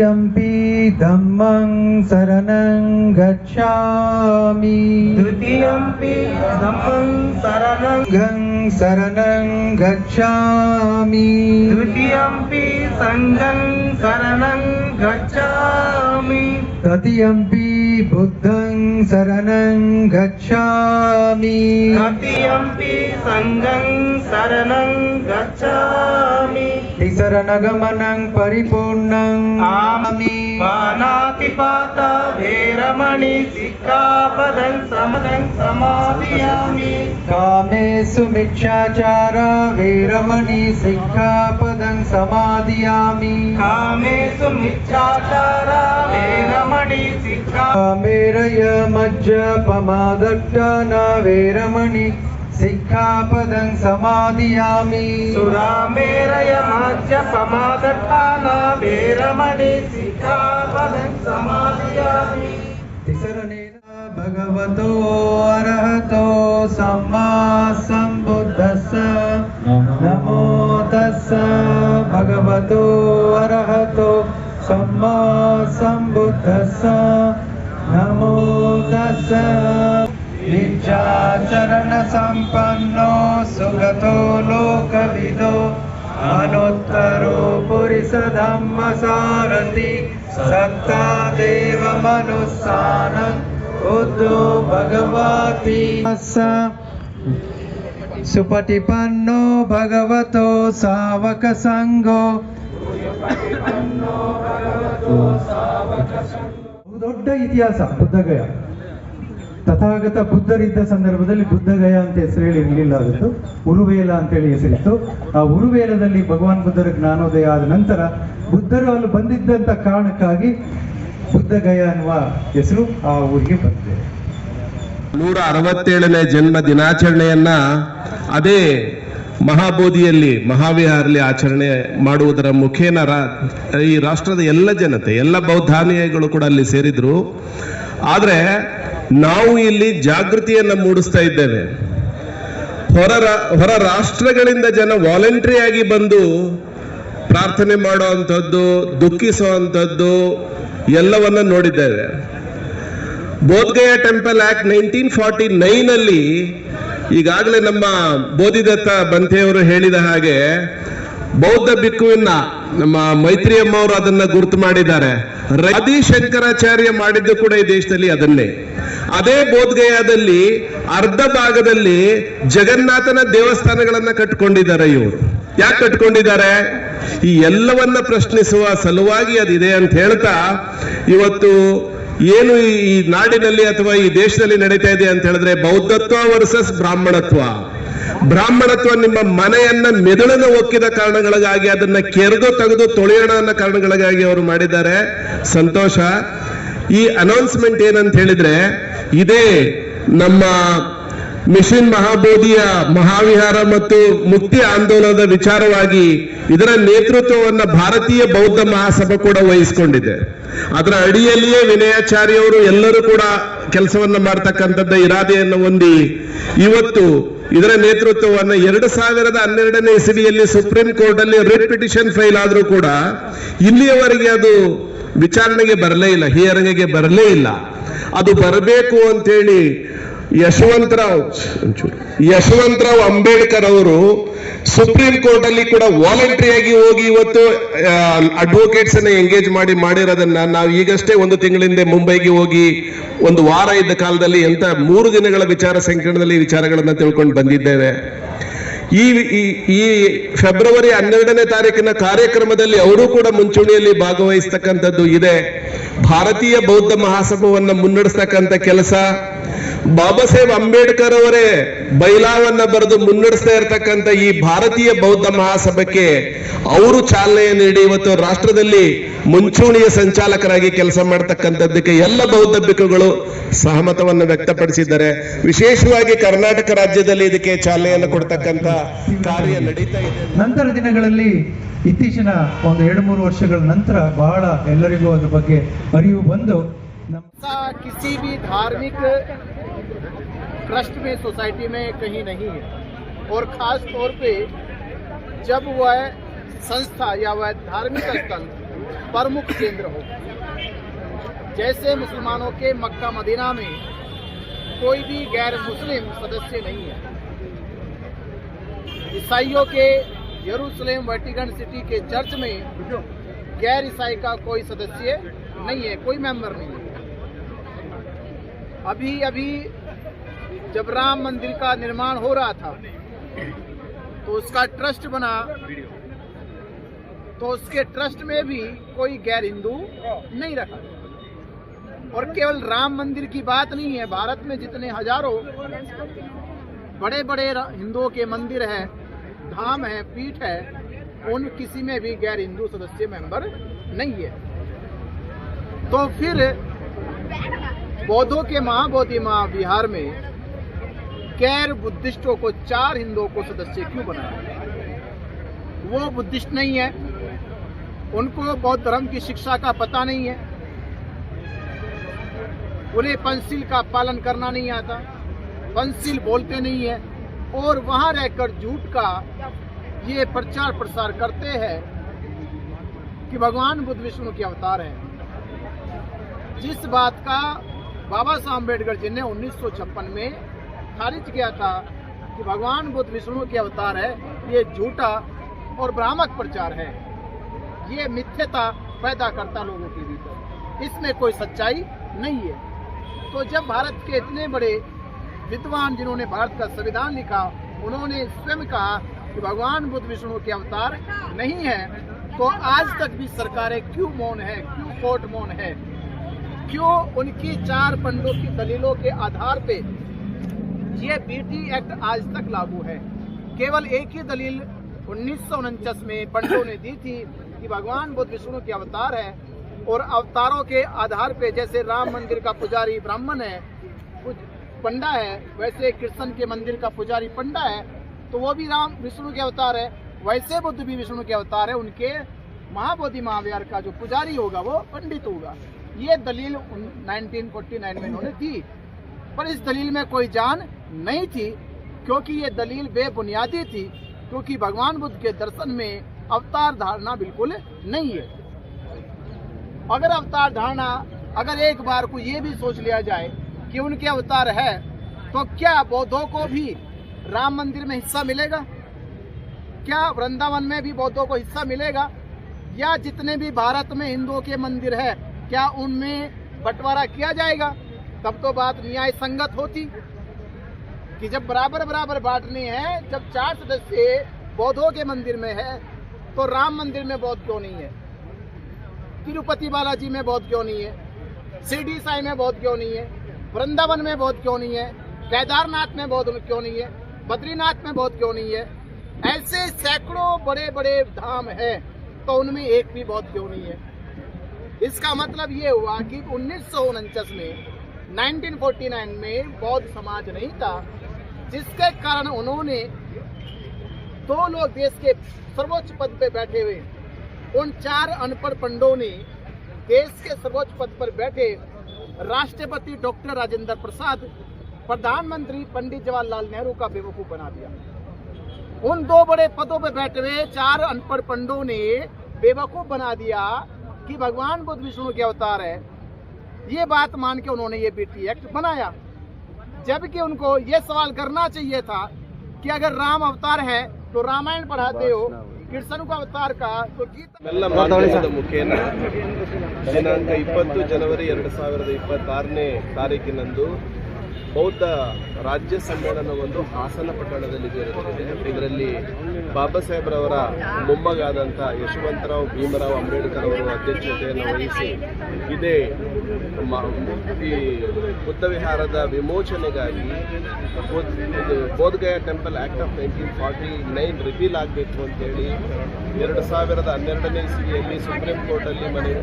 द्वितीयम्पि धम्मं शरणं गच्छामि द्वितीयम्पि धम्मं शरणं गं शरणं गच्छामि द्वितीयम्पि सङ्गं शरणं गच्छामि तृतीयम्पि बुद्धं शरणं गच्छामि तृतीयम्पि सङ्गं शरणं गच्छामि तिसरणगमनं परिपूर्णम् आमि पानातिपाता भेरमणि सिक्खापदं समदं समादयामि कामेषु मिच्छाचार वीरमणि सिक्खापदं समादियामि कामेषु मिच्छाचारा भेरमणि सिक्खा कामेरय मज्जपमादट्टन वीरमणि सिक्खापदं समादियामि सुरामेरय मज्जपमादट्टान भेरमणि सिक्खापदं समादयामि तिसरणेन भगवतो अरहतो सम्मा सम्बुद्धस्स नमो तस्स भगवतो अरहतो सम्मा सम्बुद्धस्स नमो तस्स नित्याचरणसम्पन्नो सुगतो लोकविदो अनुत्तरो पुरिसधम्मसारथि सत्ता देवमनुस्सानं उद्धो भगवति ಸುಪಟಿಪನ್ನೋ ಭಗವತೋ ಸಾವಕ ಸಂಘೋ ದೊಡ್ಡ ಇತಿಹಾಸ, ಬುದ್ಧಗಯ. ತಥಾಗತ ಬುದ್ಧರಿದ್ದ ಸಂದರ್ಭದಲ್ಲಿ ಬುದ್ಧಗಯ ಅಂತ ಹೆಸರು ಹೇಳಿ ಇರಲಿಲ್ಲ ಅದು ಉರುವೇಲ ಅಂತೇಳಿ ಹೆಸರಿತ್ತು. ಆ ಉರುವೇಲದಲ್ಲಿ ಭಗವಾನ್ ಬುದ್ಧರ ಜ್ಞಾನೋದಯ ಆದ ನಂತರ ಬುದ್ಧರು ಅಲ್ಲಿ ಬಂದಿದ್ದಂತ ಕಾರಣಕ್ಕಾಗಿ ಬುದ್ಧಗಯ ಅನ್ನುವ ಹೆಸರು ಆ ಊರಿಗೆ ಬಂದಿದೆ. ನೂರ ಅರವತ್ತೇಳನೇ ಜನ್ಮ ದಿನಾಚರಣೆಯನ್ನ ಅದೇ ಮಹಾಬೋಧಿಯಲ್ಲಿ ಮಹಾವಿಹಾರಲ್ಲಿ ಆಚರಣೆ ಮಾಡುವುದರ ಮುಖೇನ ಈ ರಾಷ್ಟ್ರದ ಎಲ್ಲ ಜನತೆ, ಎಲ್ಲ ಬೌದ್ಧಾನುಯಾಯಿಗಳು ಕೂಡ ಅಲ್ಲಿ ಸೇರಿದ್ರು. ಆದರೆ ನಾವು ಇಲ್ಲಿ ಜಾಗೃತಿಯನ್ನು ಮೂಡಿಸ್ತಾ ಇದ್ದೇವೆ. ಹೊರ ಹೊರ ರಾಷ್ಟ್ರಗಳಿಂದ ಜನ ವಾಲಂಟ್ರಿಯಾಗಿ ಬಂದು ಪ್ರಾರ್ಥನೆ ಮಾಡುವಂಥದ್ದು, ದುಃಖಿಸುವಂಥದ್ದು ಎಲ್ಲವನ್ನ ನೋಡಿದ್ದೇವೆ. Bodh Gaya temple act nineteen forty nine ಅಲ್ಲಿ ಈಗಾಗಲೇ ನಮ್ಮ ಬೋಧಿದತ್ತ ಬಂತೆಯವರು ಹೇಳಿದ ಹಾಗೆ ಬೌದ್ಧ ಬಿಕ್ಕುವಿನ ನಮ್ಮ ಮೈತ್ರಿ ಅಮ್ಮವರು ಅದನ್ನ ಗುರುತು ಮಾಡಿದ್ದಾರೆ. ರಾಧಿ ಶಂಕರಾಚಾರ್ಯ ಮಾಡಿದ್ದು ಕೂಡ ಈ ದೇಶದಲ್ಲಿ ಅದನ್ನೇ. ಅದೇ ಬೋಧಗಯಾದಲ್ಲಿ ಅರ್ಧ ಭಾಗದಲ್ಲಿ ಜಗನ್ನಾಥನ ದೇವಸ್ಥಾನಗಳನ್ನ ಕಟ್ಕೊಂಡಿದ್ದಾರೆ ಇವರು. ಯಾಕೆ ಕಟ್ಕೊಂಡಿದ್ದಾರೆ? ಈ ಎಲ್ಲವನ್ನ ಪ್ರಶ್ನಿಸುವ ಸಲುವಾಗಿ ಅದಿದೆ ಅಂತ ಹೇಳ್ತಾ ಇವತ್ತು ಏನು ಈ ನಾಡಿನಲ್ಲಿ ಅಥವಾ ಈ ದೇಶದಲ್ಲಿ ನಡೀತಾ ಇದೆ ಅಂತ ಹೇಳಿದ್ರೆ ಬೌದ್ಧತ್ವ ವರ್ಸಸ್ ಬ್ರಾಹ್ಮಣತ್ವ. ಬ್ರಾಹ್ಮಣತ್ವ ನಿಮ್ಮ ಮನೆಯನ್ನ ಮೆದುಳನ್ನು ಒಕ್ಕಿದ ಕಾರಣಗಳಿಗಾಗಿ ಅದನ್ನ ಕೆರೆದು ತೆಗೆದು ತೊಳೆಯೋಣ ಅನ್ನೋ ಕಾರಣಗಳಿಗಾಗಿ ಅವರು ಮಾಡಿದ್ದಾರೆ. ಸಂತೋಷ. ಈ ಅನೌನ್ಸ್ಮೆಂಟ್ ಏನಂತ ಹೇಳಿದ್ರೆ, ಇದೇ ನಮ್ಮ ಮಿಷನ್ ಮಹಾಬೋಧಿಯ ಮಹಾವಿಹಾರ ಮತ್ತು ಮುಕ್ತಿ ಆಂದೋಲನದ ವಿಚಾರವಾಗಿ ಇದರ ನೇತೃತ್ವವನ್ನು ಭಾರತೀಯ ಬೌದ್ಧ ಮಹಾಸಭಾ ಕೂಡ ವಹಿಸಿಕೊಂಡಿದೆ. ಅದರ ಅಡಿಯಲ್ಲಿಯೇ ವಿನಯಾಚಾರ್ಯವರು ಎಲ್ಲರೂ ಕೂಡ ಕೆಲಸವನ್ನು ಮಾಡ್ತಕ್ಕಂಥದ್ದ ಇರಾದೆಯನ್ನು ಹೊಂದಿ, ಇವತ್ತು ಇದರ ನೇತೃತ್ವವನ್ನು ಎರಡು ಸಾವಿರದ ಹನ್ನೆರಡನೇ ಇಸವಿಯಲ್ಲಿ ಸುಪ್ರೀಂ ಕೋರ್ಟ್ ಅಲ್ಲಿ ರಿಟ್ ಪಿಟಿಷನ್ ಫೈಲ್ ಆದರೂ ಕೂಡ ಇಲ್ಲಿಯವರೆಗೆ ಅದು ವಿಚಾರಣೆಗೆ ಬರಲೇ ಇಲ್ಲ, ಹಿಯರಿಂಗ್ಗೆ ಬರಲೇ ಇಲ್ಲ. ಅದು ಬರಬೇಕು ಅಂತೇಳಿ ಯಶವಂತರಾವ್ ಯಶವಂತರಾವ್ ಅಂಬೇಡ್ಕರ್ ಅವರು ಸುಪ್ರೀಂ ಕೋರ್ಟ್ ಅಲ್ಲಿ ಕೂಡ ವಾಲಂಟ್ರಿಯಾಗಿ ಹೋಗಿ ಇವತ್ತು ಅಡ್ವೊಕೇಟ್ಸ್ ಅನ್ನ ಎಂಗೇಜ್ ಮಾಡಿ ಮಾಡಿರೋದನ್ನ ನಾವು ಈಗಷ್ಟೇ ಒಂದು ತಿಂಗಳಿಂದ ಮುಂಬೈಗೆ ಹೋಗಿ ಒಂದು ವಾರ ಇದ್ದ ಕಾಲದಲ್ಲಿ ಎಂತ ಮೂರು ದಿನಗಳ ವಿಚಾರ ಸಂಕಿರಣದಲ್ಲಿ ವಿಚಾರಗಳನ್ನ ತಿಳ್ಕೊಂಡು ಬಂದಿದ್ದೇವೆ. ಈ- ಈ ಫೆಬ್ರವರಿ ಹನ್ನೆರಡನೇ ತಾರೀಕಿನ ಕಾರ್ಯಕ್ರಮದಲ್ಲಿ ಅವರು ಕೂಡ ಮುಂಚೂಣಿಯಲ್ಲಿ ಭಾಗವಹಿಸ್ತಕ್ಕಂಥದ್ದು ಇದೆ. ಭಾರತೀಯ ಬೌದ್ಧ ಮಹಾಸಭವನ್ನು ಮುನ್ನಡೆಸ್ತಕ್ಕಂಥ ಕೆಲಸ ಬಾಬಾ ಸಾಹೇಬ್ ಅಂಬೇಡ್ಕರ್ ಅವರೇ ಬೈಲಾವನ್ನ ಬರೆದು ಮುನ್ನಡೆಸ್ತಾ ಇರತಕ್ಕಂತ ಈ ಭಾರತೀಯ ಬೌದ್ಧ ಮಹಾಸಭಕ್ಕೆ ಅವರು ಚಾಲನೆ ನೀಡಿ ಇವತ್ತು ರಾಷ್ಟ್ರದಲ್ಲಿ ಮುಂಚೂಣಿಯ ಸಂಚಾಲಕರಾಗಿ ಕೆಲಸ ಮಾಡ್ತಕ್ಕಂಥದ್ದಕ್ಕೆ ಎಲ್ಲ ಬೌದ್ಧ ಭಿಕ್ಕುಗಳು ಸಹಮತವನ್ನು ವ್ಯಕ್ತಪಡಿಸಿದ್ದಾರೆ. ವಿಶೇಷವಾಗಿ ಕರ್ನಾಟಕ ರಾಜ್ಯದಲ್ಲಿ ಇದಕ್ಕೆ ಚಾಲನೆಯನ್ನು ಕೊಡ್ತಕ್ಕಂತ ಕಾರ್ಯ ನಡೀತಾ ಇದೆ ನಂತರ ದಿನಗಳಲ್ಲಿ ಇತ್ತೀಚಿನ ಒಂದು ಎರಡು ಮೂರು ವರ್ಷಗಳ ನಂತರ ಬಹಳ ಎಲ್ಲರಿಗೂ ಅದ್ರ ಬಗ್ಗೆ ಅರಿವು ಬಂದು किसी भी धार्मिक ट्रस्ट में, सोसाइटी में कहीं नहीं है। और ख़ास तौर पे जब वह संस्था या वह धार्मिक स्थल प्रमुख केंद्र हो, जैसे मुसलमानों के मक्का मदीना में कोई भी गैर मुस्लिम सदस्य नहीं है। ईसाइयों के यरूशलेम वेटिकन सिटी के चर्च में गैर ईसाई का कोई सदस्य नहीं है, कोई मेंबर नहीं है। अभी अभी जब राम मंदिर का निर्माण हो रहा था तो उसका ट्रस्ट बना। तो उसके ट्रस्ट में भी कोई गैर हिंदू नहीं रखा। और केवल राम मंदिर की बात नहीं है, भारत में जितने हज़ारों बड़े बड़े हिंदुओं के मंदिर हैं, धाम है, पीठ है, उन किसी में भी गैर हिंदू सदस्य मेंबर नहीं है। तो फिर बौद्धों के महाबोधि महाविहार में गैर बुद्धिस्टों को चार हिंदुओं को सदस्य क्यों बनाया? वो बुद्धिस्ट नहीं है। उनको बौद्ध धर्म की शिक्षा का पता नहीं है। उन्हें पंचशील का पालन करना नहीं आता। पंचशील बोलते नहीं है। और वहाँ रहकर झूठ का ये प्रचार प्रसार करते हैं कि भगवान बुद्ध, विष्णु के अवतार हैं। जिस बात का बाबा साहब अंबेडकर जी ने 1956 में खारिज किया था कि भगवान बुद्ध विष्णु के अवतार है, ये झूठा और भ्रामक प्रचार है। ये मिथ्यता पैदा करता लोगों के भीतर। इसमें कोई सच्चाई नहीं है। तो जब भारत के इतने बड़े विद्वान जिन्होंने भारत का संविधान लिखा, उन्होंने स्वयं कहा कि भगवान बुद्ध विष्णु के अवतार नहीं है तो आज तक भी सरकारें क्यों मौन है, क्यों कोर्ट मौन है? क्यों उनकी चार पंडों की दलीलों के आधार पे ये बीटी एक्ट आज तक लागू है? केवल एक ही दलील उन्नीस सौ उनचास में पंडों ने दी थी कि भगवान बुद्ध विष्णु के अवतार है और अवतारों के आधार पे जैसे राम मंदिर का पुजारी ब्राह्मण है पंडा है, वैसे कृष्ण के मंदिर का पुजारी पंडा है तो वो भी राम विष्णु के अवतार है, वैसे बुद्ध भी विष्णु के अवतार है, उनके महाबोधि महाविहार का जो पुजारी होगा वो पंडित होगा। ये दलील उन- 1949 में इन्होंने दी। पर इस दलील में कोई जान नहीं थी, क्योंकि ये दलील बेबुनियादी थी, क्योंकि भगवान बुद्ध के दर्शन में अवतार धारणा बिल्कुल नहीं है। अगर अवतार धारणा, अगर एक बार को ये भी सोच लिया जाए कि उनके अवतार है तो क्या बौद्धों को भी राम मंदिर में हिस्सा मिलेगा? क्या वृंदावन में भी बौद्धों को हिस्सा मिलेगा? या जितने भी भारत में हिंदुओं के मंदिर है क्या उनमें बंटवारा किया जाएगा? तब तो बात न्याय संगत होती। कि जब बराबर बराबर बांटनी है, जब चार सदस्य बौद्धों के मंदिर में है तो राम मंदिर में बौद्ध क्यों नहीं है? तिरुपति बालाजी में बौद्ध क्यों नहीं है? शिरडी साई में बौद्ध क्यों नहीं है? वृंदावन में बौद्ध क्यों नहीं है? केदारनाथ में बौद्ध क्यों नहीं है? बद्रीनाथ में बौद्ध क्यों नहीं है? ऐसे सैकड़ों बड़े बड़े धाम है तो उनमें एक भी बौद्ध क्यों नहीं है? इसका मतलब ये हुआ कि उन्नीस सौ उनचास में 1949 में बौद्ध समाज नहीं था, जिसके कारण उन्होंने दो लोग देश के सर्वोच्च पद पे बैठे हुए, उन चार अनपढ़ पंडों ने देश के सर्वोच्च पद पर बैठे राष्ट्रपति डॉक्टर राजेंद्र प्रसाद, प्रधानमंत्री पंडित जवाहरलाल नेहरू का बेवकूफ़ बना दिया। उन दो बड़े पदों पर बैठे हुए चार अनपढ़ पंडों ने बेवकूफ़ बना दिया कि भगवान बुद्ध विष्णु के अवतार है ये बात मान के उन्होंने ये बीटी एक्ट बनाया जबकि उनको ये सवाल करना चाहिए था कि अगर राम अवतार है तो रामायण पढ़ाते हो कृष्ण का अवतार का तो गीता ಎಲ್ಲ ಮಾಧ್ಯಮದ ಮುಖೇನ ದಿನಾಂಕ ಇಪ್ಪತ್ತು ಜನವರಿ ಎರಡು ಸಾವಿರದ ಇಪ್ಪತ್ತಾರನೇ ತಾರೀಕಿನಂದು ಬೌದ್ಧ ರಾಜ್ಯ ಸಮ್ಮೇಳನವೊಂದು ಹಾಸನ ಪಟ್ಟಣದಲ್ಲಿ ಜರುಗಲಿದೆ ಇದರಲ್ಲಿ ಬಾಬಾ ಸಾಹೇಬ್ರವರ ಮೊಮ್ಮಗಾದಂಥ ಯಶವಂತರಾವ್ ಭೀಮರಾವ್ ಅಂಬೇಡ್ಕರ್ ಅವರು ಅಧ್ಯಕ್ಷತೆಯನ್ನು ವಹಿಸಿ ಇದೇ ಈ ಬುದ್ಧ ವಿಹಾರದ ವಿಮೋಚನೆಗಾಗಿ Bodh Gaya temple act of nineteen forty nine repeal ಆಗಬೇಕು ಅಂತೇಳಿ ಎರಡು ಸಾವಿರದ ಹನ್ನೆರಡನೇ ಇಸ್ವಿಯಲ್ಲಿ ಸುಪ್ರೀಂ ಕೋರ್ಟಲ್ಲಿ ಮನೆ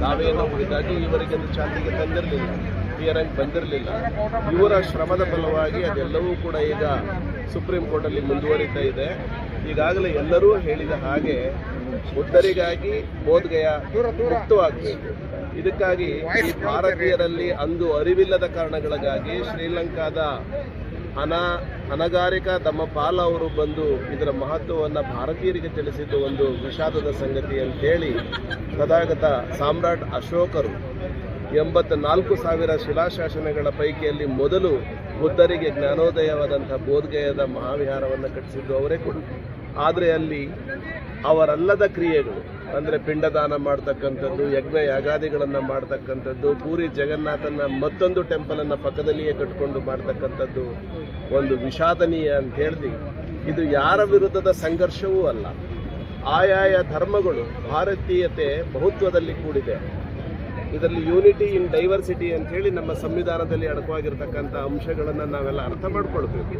ದಾವೆಯನ್ನು ಹೊಡೆದಾಗಿ ಈವರೆಗೆ ಚಾಲ್ತಿಗೆ ತಂದಿರಲಿಲ್ಲ. ಹಿಯರಿಂಗ್ ಬಂದಿರಲಿಲ್ಲ. ಇವರ ಶ್ರಮದ ಫಲವಾಗಿ ಅದೆಲ್ಲವೂ ಕೂಡ ಈಗ ಸುಪ್ರೀಂ ಕೋರ್ಟಲ್ಲಿ ಮುಂದುವರಿತಾ ಇದೆ. ಈಗಾಗಲೇ ಎಲ್ಲರೂ ಹೇಳಿದ ಹಾಗೆ ಬುದ್ಧರಿಗಾಗಿ ಬೋಧಗಯ ಮುಕ್ತವಾಗಬೇಕು ಇದಕ್ಕಾಗಿ ಈ ಭಾರತೀಯರಲ್ಲಿ ಅಂದು ಅರಿವಿಲ್ಲದ ಕಾರಣಗಳಿಗಾಗಿ ಶ್ರೀಲಂಕಾದ ಅನಾ ಅನಗಾರಿಕಾ ದಮ್ಮಪಾಲ ಅವರು ಬಂದು ಇದರ ಮಹತ್ವವನ್ನು ಭಾರತೀಯರಿಗೆ ತಿಳಿಸಿದ್ದು ಒಂದು ವಿಷಾದದ ಸಂಗತಿ ಅಂತೇಳಿ ತದಾಗತ ಸಾಮ್ರಾಟ್ ಅಶೋಕರು ಎಂಬತ್ತ ನಾಲ್ಕು ಸಾವಿರ ಶಿಲಾಶಾಸನಗಳ ಪೈಕಿಯಲ್ಲಿ ಮೊದಲು ಬುದ್ಧರಿಗೆ ಜ್ಞಾನೋದಯವಾದಂಥ ಬೋಧಗಯದ ಮಹಾವಿಹಾರವನ್ನು ಕಟ್ಟಿಸಿದ್ದು ಅವರೇ ಕೊಡು ಆದರೆ ಅಲ್ಲಿ ಅವರಲ್ಲದ ಕ್ರಿಯೆಗಳು, ಅಂದರೆ ಪಿಂಡದಾನ ಮಾಡ್ತಕ್ಕಂಥದ್ದು ಯಜ್ಞ ಯಾಗಾದಿಗಳನ್ನು ಮಾಡ್ತಕ್ಕಂಥದ್ದು, ಪೂರಿ ಜಗನ್ನಾಥನ ಮತ್ತೊಂದು ಟೆಂಪಲನ್ನು ಪಕ್ಕದಲ್ಲಿಯೇ ಕಟ್ಕೊಂಡು ಮಾಡ್ತಕ್ಕಂಥದ್ದು ಒಂದು ವಿಷಾದನೀಯ ಅಂತ ಹೇಳಿ ಇದು ಯಾರ ವಿರುದ್ಧದ ಸಂಘರ್ಷವೂ ಅಲ್ಲ. ಆಯಾಯ ಧರ್ಮಗಳು ಭಾರತೀಯತೆ ಬಹುತ್ವದಲ್ಲಿ ಕೂಡಿದೆ. ಇದರಲ್ಲಿ ಯೂನಿಟಿ ಇನ್ ಡೈವರ್ಸಿಟಿ ಅಂತ ಹೇಳಿ ನಮ್ಮ ಸಂವಿಧಾನದಲ್ಲಿ ಅಡಕವಾಗಿರ್ತಕ್ಕಂಥ ಅಂಶಗಳನ್ನು ನಾವೆಲ್ಲ ಅರ್ಥ ಮಾಡ್ಕೊಳ್ಬೇಕು.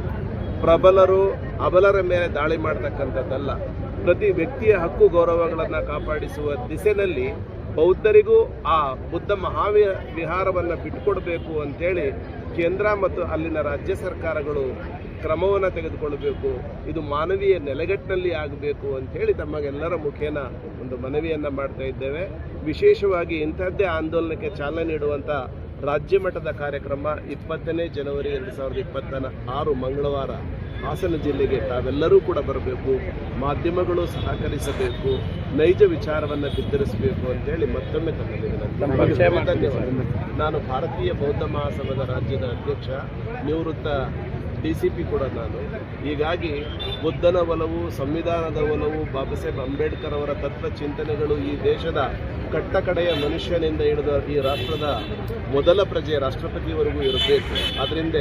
ಪ್ರಬಲರು, ಅಬಲರ ಮೇಲೆ ದಾಳಿ ಮಾಡ್ತಕ್ಕಂಥದ್ದಲ್ಲ. ಪ್ರತಿ ವ್ಯಕ್ತಿಯ ಹಕ್ಕು, ಗೌರವಗಳನ್ನು ಕಾಪಾಡಿಸುವ ದಿಸೆಯಲ್ಲಿ ಬೌದ್ಧರಿಗೂ ಆ ಬುದ್ಧ ಮಹಾವಿ, ವಿಹಾರವನ್ನು ಬಿಟ್ಟುಕೊಡಬೇಕು ಅಂತೇಳಿ ಕೇಂದ್ರ ಮತ್ತು ಅಲ್ಲಿನ ರಾಜ್ಯ ಸರ್ಕಾರಗಳು ಕ್ರಮವನ್ನು ತೆಗೆದುಕೊಳ್ಳಬೇಕು ಇದು ಮಾನವೀಯ ನೆಲೆಗಟ್ಟಿನಲ್ಲಿ ಆಗಬೇಕು ಅಂತೇಳಿ ತಮಗೆಲ್ಲರ ಮುಖೇನ ಒಂದು ಮನವಿಯನ್ನು ಮಾಡ್ತಾ ಇದ್ದೇವೆ. ವಿಶೇಷವಾಗಿ ಇಂಥದ್ದೇ ಆಂದೋಲನಕ್ಕೆ ಚಾಲನೆ ನೀಡುವಂಥ ರಾಜ್ಯ ಮಟ್ಟದ ಕಾರ್ಯಕ್ರಮ ಇಪ್ಪತ್ತನೇ ಜನವರಿ ಎರಡು ಸಾವಿರದ ಇಪ್ಪತ್ತ ಆರು ಮಂಗಳವಾರ ಹಾಸನ ಜಿಲ್ಲೆಗೆ ತಾವೆಲ್ಲರೂ ಕೂಡ ಬರಬೇಕು ಮಾಧ್ಯಮಗಳು ಸಹಕರಿಸಬೇಕು ನೈಜ ವಿಚಾರವನ್ನು ಬಿತ್ತರಿಸಬೇಕು ಅಂತೇಳಿ ಮತ್ತೊಮ್ಮೆ ತಮ್ಮಲ್ಲಿ ನಾನು ಭಾರತೀಯ ಬೌದ್ಧ ಮಹಾಸಭದ ರಾಜ್ಯದ ಅಧ್ಯಕ್ಷ ನಿವೃತ್ತ ಡಿ ಸಿ ಪಿ ಕೂಡ ನಾನು. ಹೀಗಾಗಿ ಬುದ್ಧನ ಒಲವು, ಸಂವಿಧಾನದ ಒಲವು, ಬಾಬಾ ಸಾಹೇಬ್ ಅಂಬೇಡ್ಕರ್ ಅವರ ತತ್ವ ಚಿಂತನೆಗಳು ಈ ದೇಶದ ಕಟ್ಟಕಡೆಯ ಮನುಷ್ಯನಿಂದ ಹಿಡಿದ ಈ ರಾಷ್ಟ್ರದ ಮೊದಲ ಪ್ರಜೆ ರಾಷ್ಟ್ರಪತಿವರೆಗೂ ಇರಬೇಕು. ಅದರಿಂದ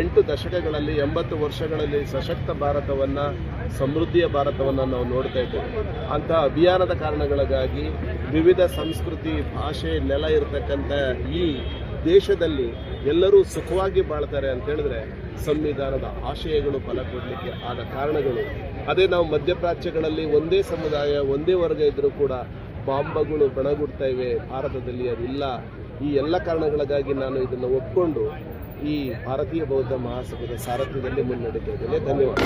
ಎಂಟು ದಶಕಗಳಲ್ಲಿ, ಎಂಬತ್ತು ವರ್ಷಗಳಲ್ಲಿ ಸಶಕ್ತ ಭಾರತವನ್ನು, ಸಮೃದ್ಧಿಯ ಭಾರತವನ್ನು ನಾವು ನೋಡ್ತಾ ಇದ್ದೇವೆ. ಅಂಥ ಅಭಿಯಾನದ ಕಾರಣಗಳಿಗಾಗಿ ವಿವಿಧ ಸಂಸ್ಕೃತಿ, ಭಾಷೆ, ನೆಲ ಇರತಕ್ಕಂಥ ಈ ದೇಶದಲ್ಲಿ ಎಲ್ಲರೂ ಸುಖವಾಗಿ ಬಾಳ್ತಾರೆ ಅಂತ ಹೇಳಿದ್ರೆ ಸಂವಿಧಾನದ ಆಶಯಗಳು ಫಲ ಕೊಡಲಿಕ್ಕೆ ಆದ ಕಾರಣಗಳು. ಅದೇ ನಾವು ಮಧ್ಯಪ್ರಾಚ್ಯಗಳಲ್ಲಿ ಒಂದೇ ಸಮುದಾಯ, ಒಂದೇ ವರ್ಗ ಇದ್ದರೂ ಕೂಡ ಬಾಂಬಗಳು ಬಣಗುಡ್ತಾ ಇವೆ. ಭಾರತದಲ್ಲಿ ಅದಿಲ್ಲ. ಈ ಎಲ್ಲ ಕಾರಣಗಳಿಗಾಗಿ ನಾನು ಇದನ್ನು ಒಪ್ಪಿಕೊಂಡು ಈ ಭಾರತೀಯ ಬೌದ್ಧ ಮಹಾಸಭದ ಸಾರಥ್ಯದಲ್ಲಿ ಮುನ್ನಡೆದಿದ್ದೇನೆ ಧನ್ಯವಾದ.